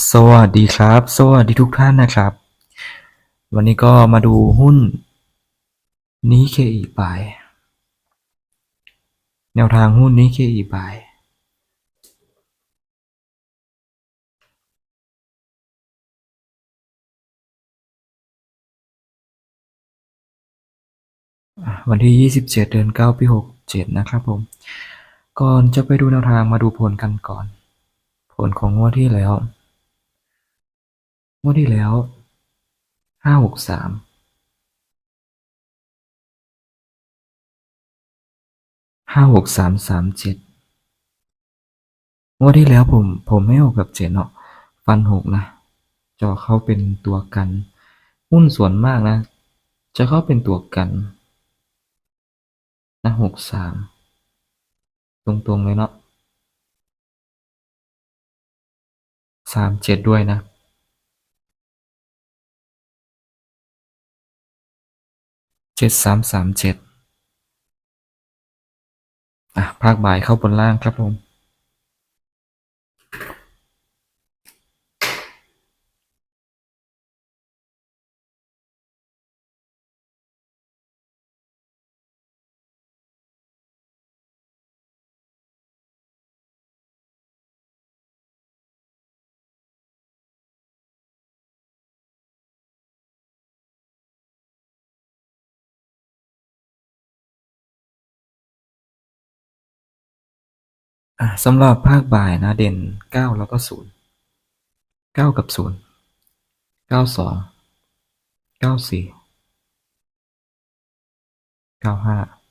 สวัสดีครับ สวัสดีทุกท่านนะครับ วันนี้ก็มาดูหุ้นนิเคอีบายแนวทางหุ้นนิเคอีบายวันที่ 27 เดือน 9 ปี 67 นะครับผม ก่อนจะไปดูแนวทางมาดูผลกันก่อน ผลของงวดที่แล้ว งวดที่แล้ว563 56337งวดที่แล้วผมผมไม่ออกกับเจ็ดเนาะฟันหกนะจะเข้าเป็นตัวกัน หุ้นส่วนมากนะ จะเข้าเป็นตัวกันนะหกสามตรงๆเลยเนาะสามเจ็ดด้วยนะ เจ็ดสามสามเจ็ดอะ ภาคบ่ายเข้าบนล่างครับผม สำหรับภาคบ่ายนะเด่น 9 แล้วก็ 0 9 กับ 0 9 2 9 4 9 5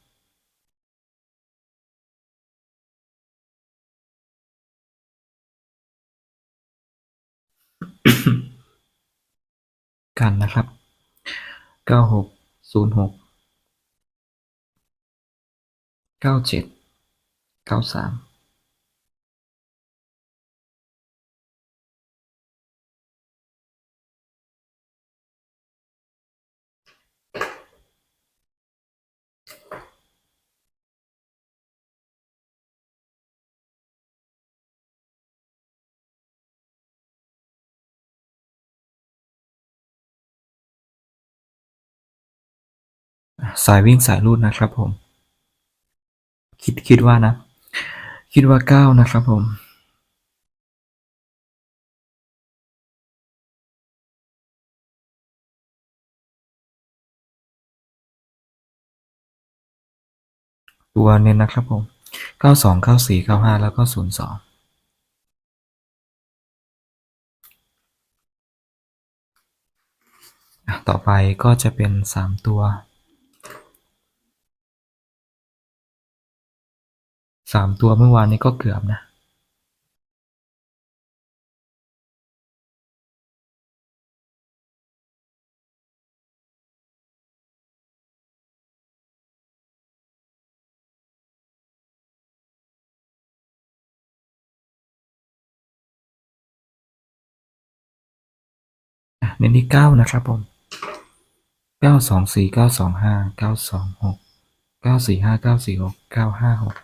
กันนะครับ 96 06 97 93 สายวิ่งสายรูดนะครับผม คิดคิดว่านะ คิดว่าเก้านะครับผมตัวเน้นนะครับผมเก้าสองเก้าสี่เก้าห้าแล้วก็ศูนย์สองต่อไปก็จะเป็นสามตัว สามตัวเมื่อวานนี้ก็เกือบนะอะเน้นที่เก้านะครับผมเก้าสองสี่เก้าสองห้าเก้าสองหกเก้าสี่ห้าเก้าสี่หกเก้าห้าหก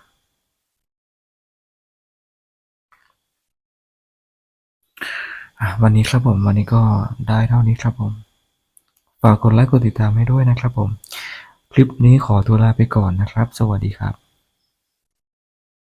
วันนี้ครับผมวันนี้ก็ได้เท่านี้ครับผม ฝากกดไลค์กดติดตามให้ด้วยนะครับผม คลิปนี้ขอตัวลาไปก่อนนะครับ สวัสดีครับ